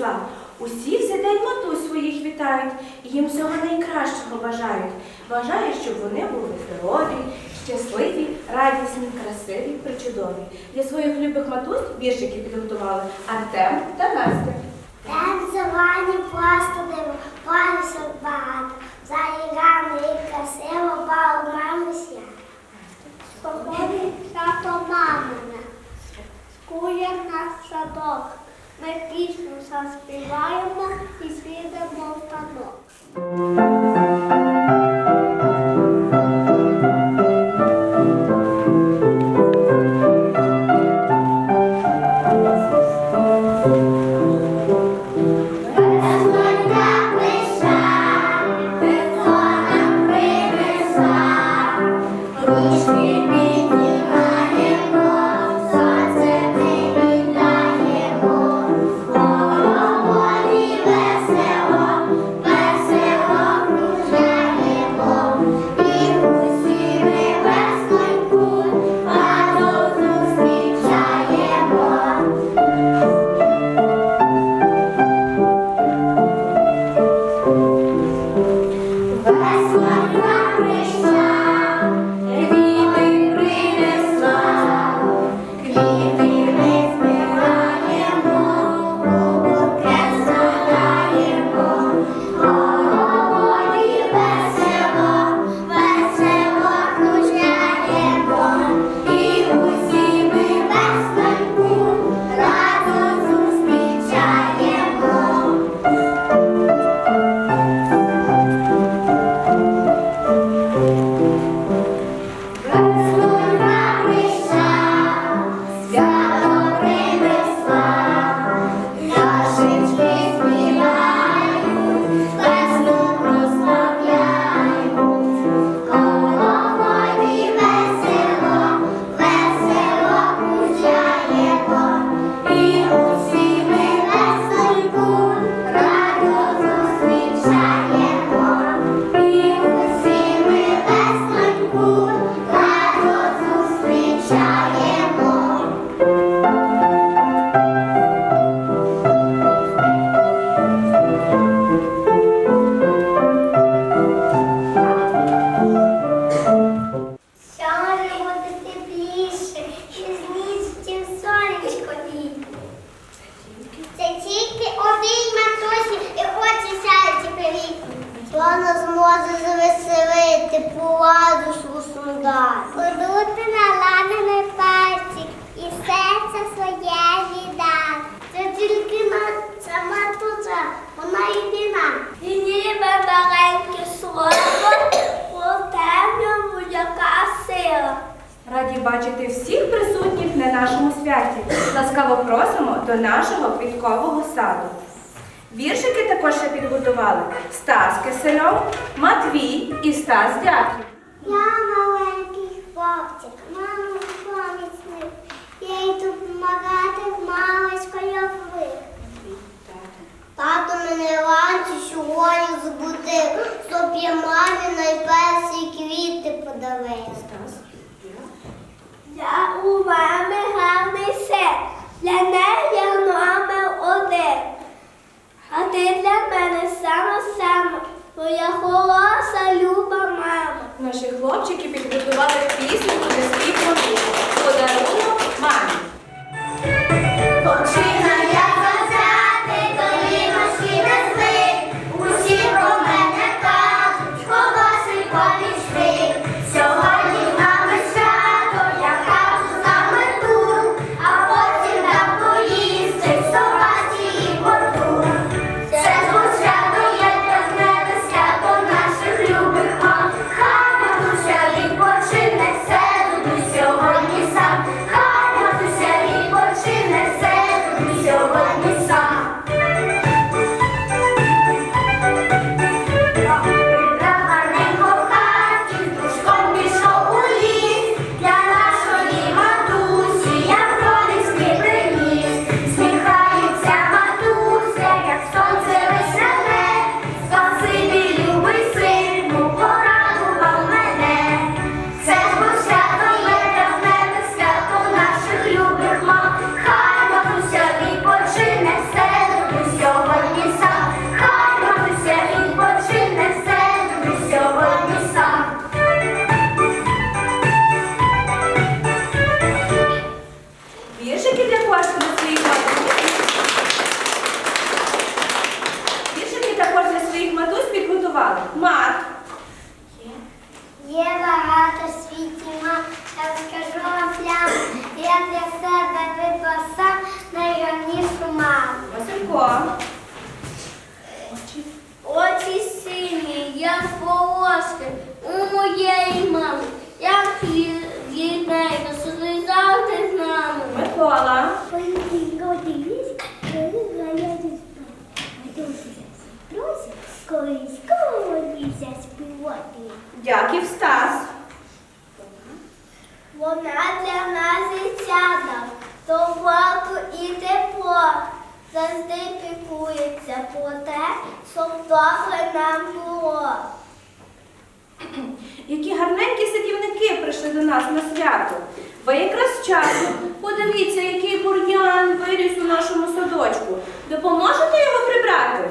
принесла. Усі в цей день матусь своїх вітають і їм всього найкращого бажають. Бажаю, щоб вони були здорові, щасливі, радісні, красиві, причудові. Для своїх любих матусь віршики підготували Артем та Настя. Танцювання просто диво, парися багато, за іграми і красиво, бо у мами свят. Сьогодні свято мамине, скує наш садок. Ми пісню заспіваємо і свідемо в танок. Раді бачити всіх присутніх на нашому святі. Ласкаво просимо до нашого квіткового саду. Віршики також ще підготували Стас Кисельов, Матвій і Стас Дяків. Я маленький хлопчик, маму помічник. Я йду допомагати з маличкою вих. Тато мене вранці сьогодні збудив, щоб я мамі найперші квіти подарив. Я у мами гарний син, для неї я один. А ти для мене сама сама, моя хороша люба мама. Наші хлопчики підготували пісню для співного Микко. Очі. Очі сині, як волоски у моєї мами, як рідненько, завжди з нами. Микола. Дяків Стас. Вона для нас дитята, то владу і тепло. Завжди пікується про те, щоб добре нам було. Які гарненькі садівники прийшли до нас на свято. Ви якраз часу. Подивіться, який бур'ян виріс у нашому садочку. Допоможете його прибрати?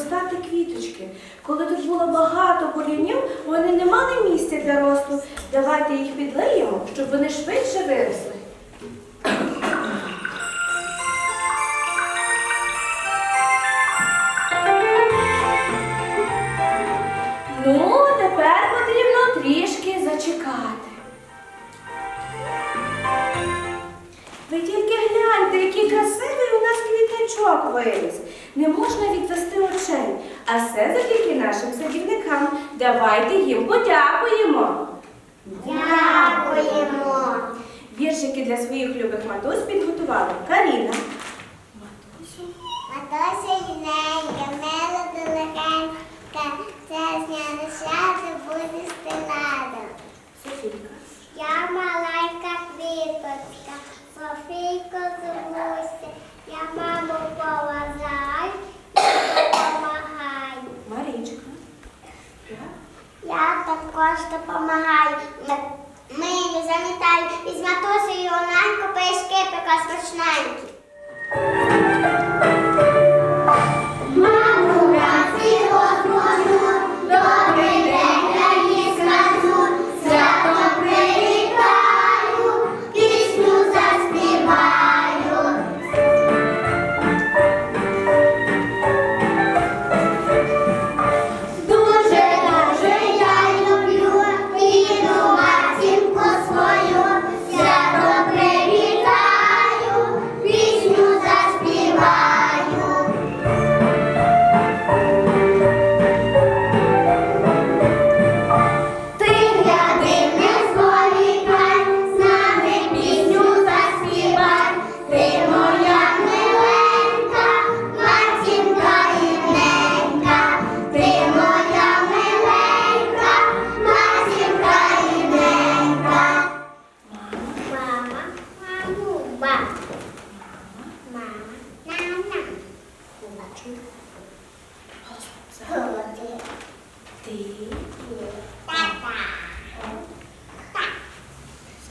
Проростати квіточки. Коли тут було багато корінів, вони не мали місця для росту. Давайте їх підлиємо, щоб вони швидше виросли. Давайте їм подякуємо. Дякуємо. Віршики для своїх любих матусь підготували Каріна. Матусю. Матося юненька, мила далекенька, це зняне свято буде стелада. Софійка. Я маленька квіточка, Софійко зовуся, я маму поважаю, допомагаю. Марічка. Я також допомагаю. Мию, замітаю, із матусею Онанько пишки пека смачненькі.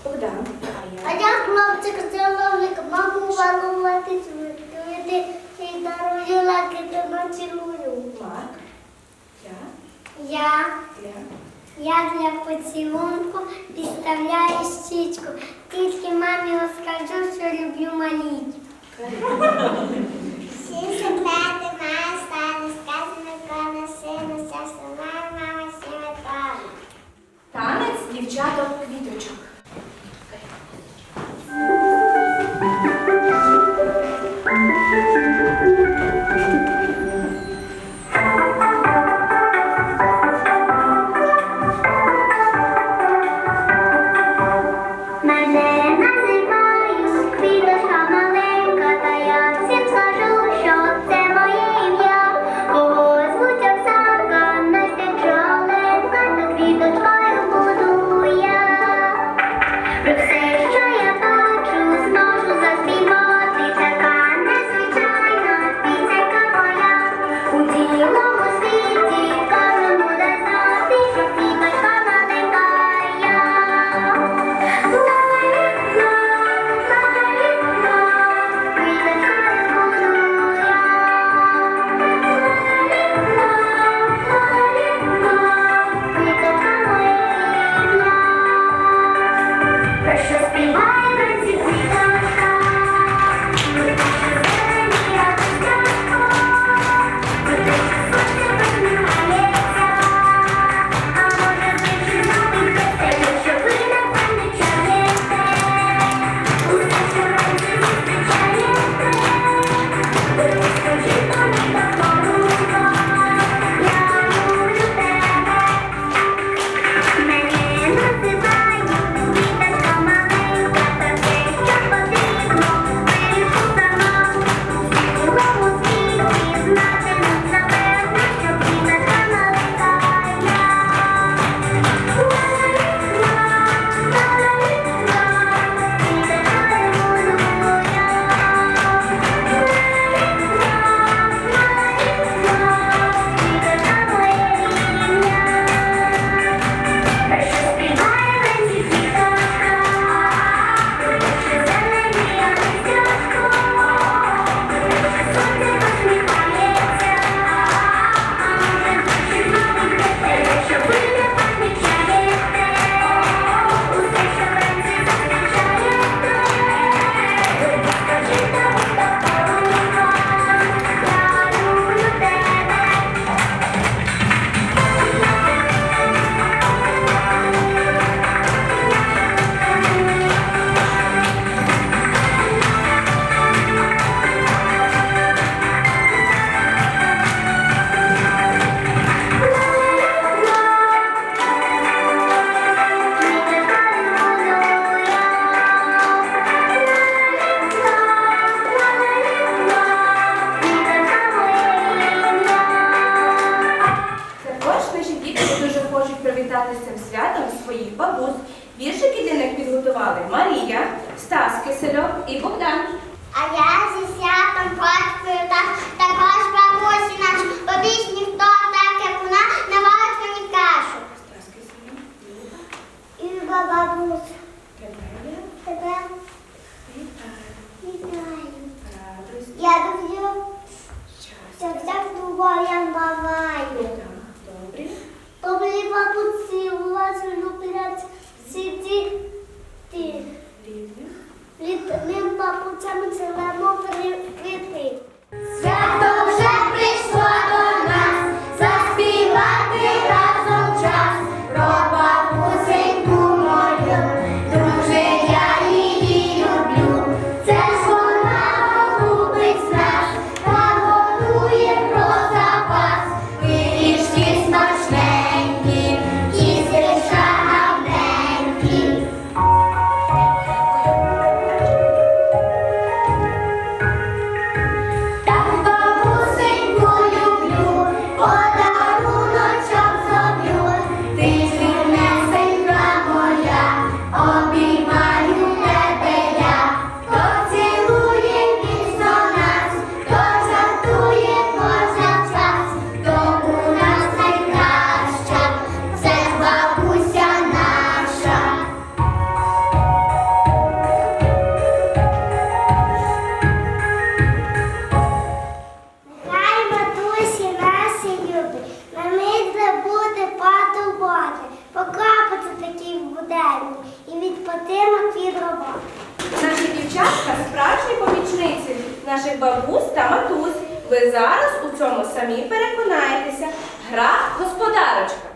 Богдан. А я мамці казала, маму валувати звідти, і народила, кити на цілую. Марк. Я. Я. Я для поцілунку підставляю щічку. Тільки мамі розкажу, що люблю маліть. Всі секрети. свято квіточок. тебе, бабуся. Тебе? Тебе. Вітаю. Вітаю. Радость. Я люблю. Щастя. Щоб я з тобою мамаю. Так, добре. Добрі бабусі, у вас люблять сидіти. Рідних. Рідним бабусям це мамо прикрити. Фатима Кідрова. Наші дівчатка справжні помічниці, наших бабусь та матусь. Ви зараз у цьому самі переконаєтеся. Гра господарочка.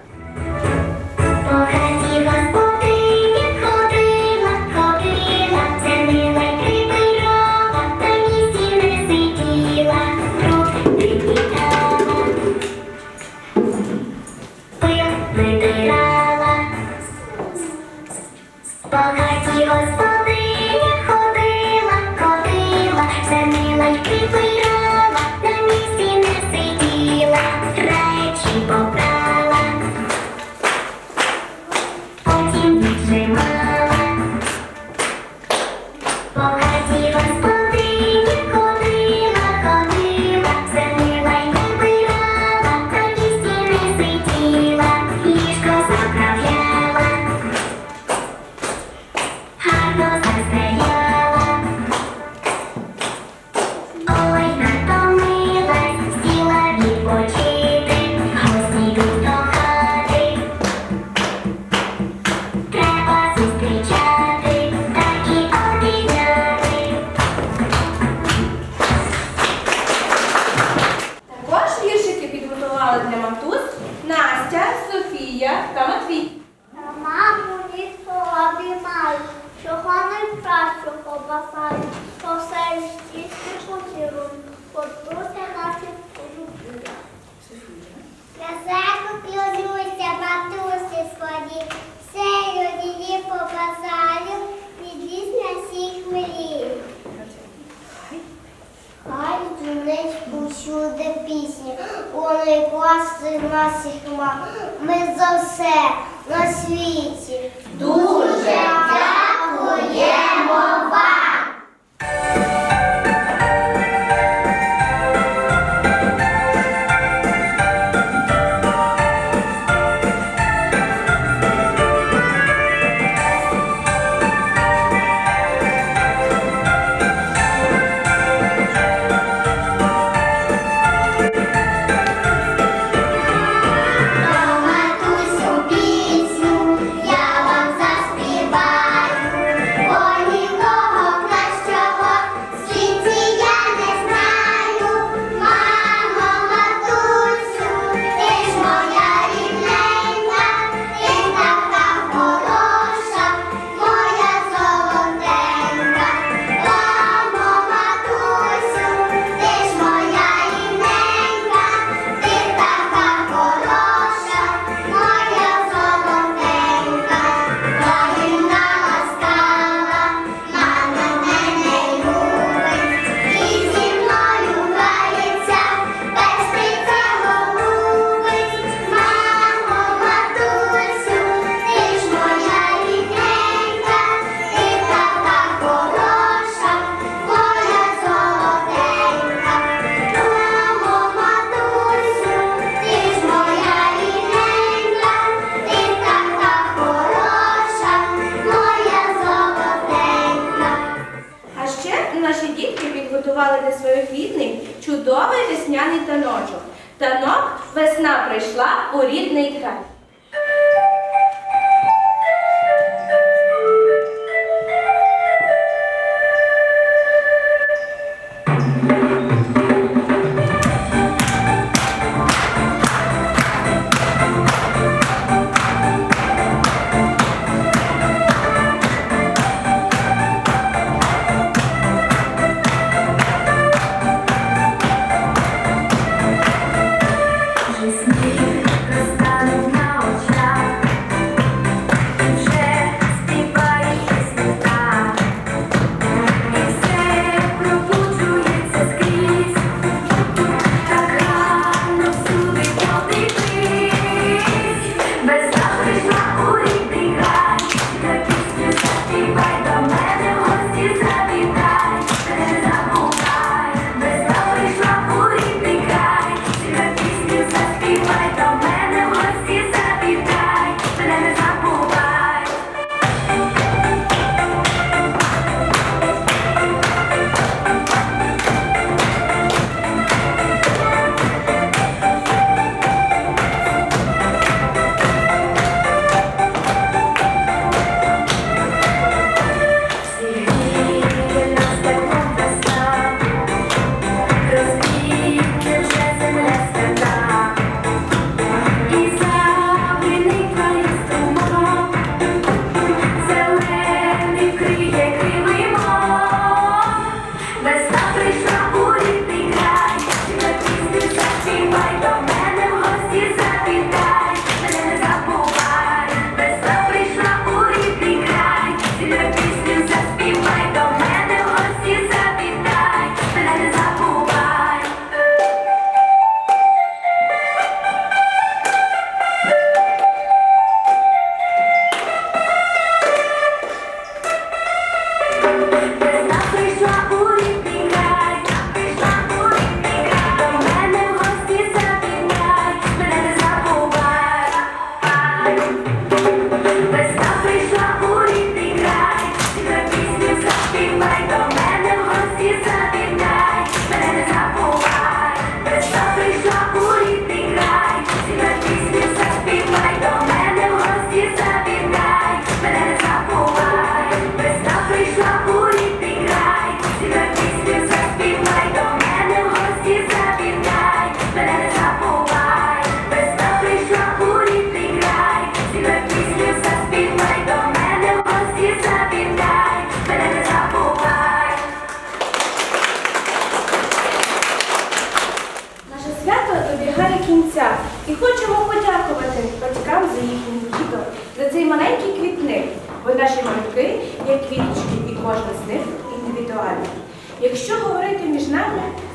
працю побасаю, по всей стісти потірун, подбуся наші полюбля. Казаку клянуся, матусі своїй, все людині побазаю, відліз на всіх милів. Хай дзвонить усюди пісні, вони класи нас їх. Ми за все на світі. Дуже моє мова.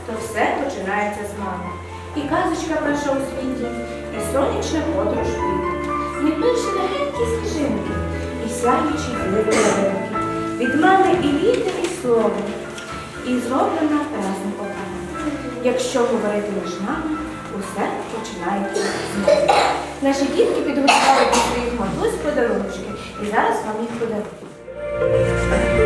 то все починається з мами. І казочка перша у світі, і сонячна подорож світу. Не перші легенькі сніжинки, і сяючі глибинки. Від мене і літа, і слово, і зроблена разом одна. Якщо говорити між нами, усе починається з нас. Наші дітки підготували до своїх матусь подарунки, і зараз вам їх подарую.